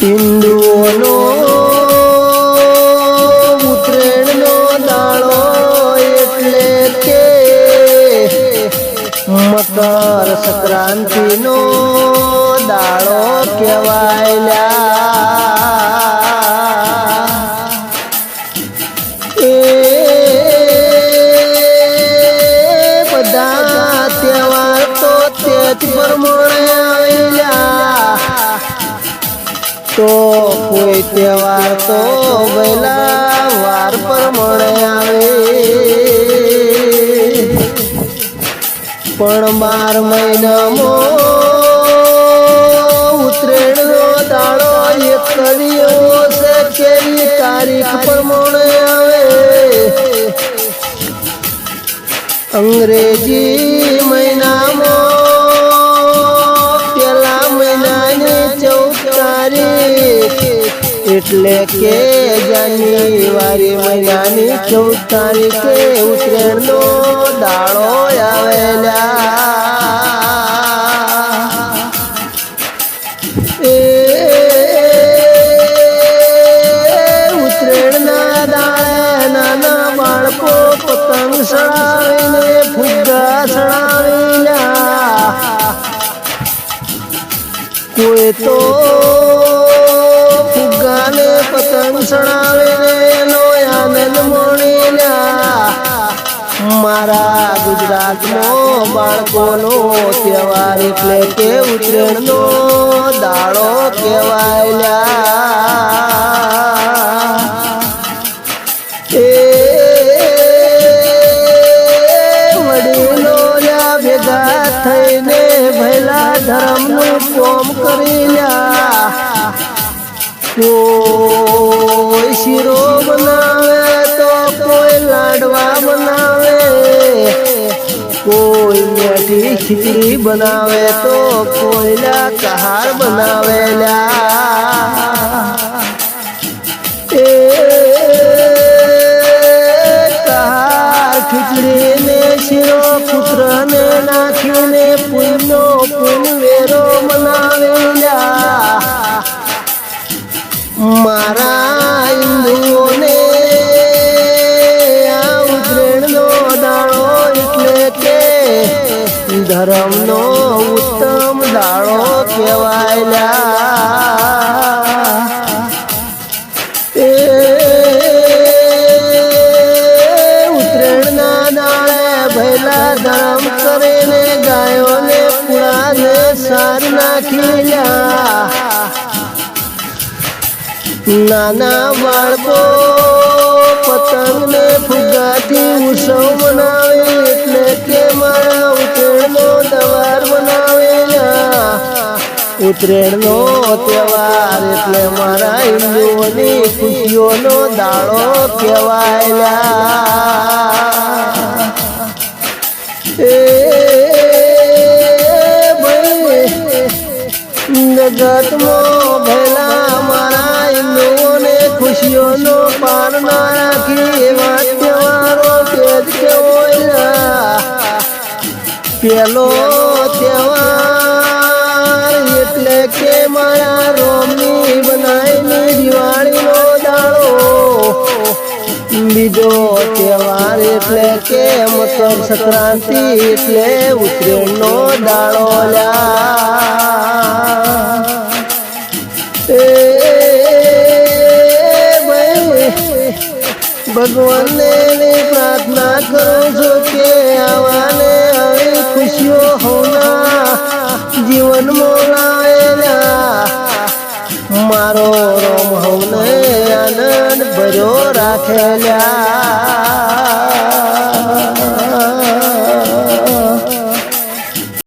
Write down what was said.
હિન્દુઓનો ઉત્તરેણનો દાડો એટલે કે મકર સંક્રાંતિનો દાળો કહેવાય એ બધા તહેવાર તો તેજ પ્રમાણે તો કોઈ તહેવાર તો વહેલા વાર પ્રમાણે આવે. પણ બાર મહિનામાં ઉત્તરાયણનો દાડો એ કર્યો છે કેવી તારીખ પ્રમાણે આવે. અંગ્રેજી એટલે કે જાન્યુઆરી મહિનાની ચૌદ તારીખે ઉત્તરાયણનો દાડો આવેલા. એ નાના બાળકો પતંગ સળાવીને ફુગ્ગા કોઈ તો બાળકોનો તહેવાર એટલે કે ઉત્તરાયણનો દાડો કહેવાય એ વડીલો થઈને ભૈલા ધર્મનું કોમ કરી લ્યા. કોઈ શીરો ખીચડી બનાવે તો કોયલા કહાર બનાવેલા. એ કહાર ખીચડી ને શીરો પુત્રને નાખીને પુણ્યનો પુન વેરો મનાવેલા. મારા હિન્દુઓને આ એટલે કે ધર્મનો ઉત્તમ દાડો કહેવાયલા. એ ઉત્તરાયણના દાડે ભૈલા ધર્મ કરીને ગાયોને પુરાને સાર નાખી નાના બાળકો પતંગને ઉત્તરાયણનો તહેવાર એટલે મારા હિન્દુઓની ખુશીઓનો દાડો કહેવાયેલા એ જગતમાં ભેલા મારા હિન્દુઓને ખુશીઓનો પાર ના રાખી એવા તહેવારો તેજ કેવોયલા પેલો તહેવાર કે મારા રોમની બનાવીની દિવાળીનો દાડો બીજો તહેવાર એટલે કે મકર સંક્રાંતિ એટલે ઉત્તરાયણનો દાડો લ્યા ભગવાનને મારો રોમ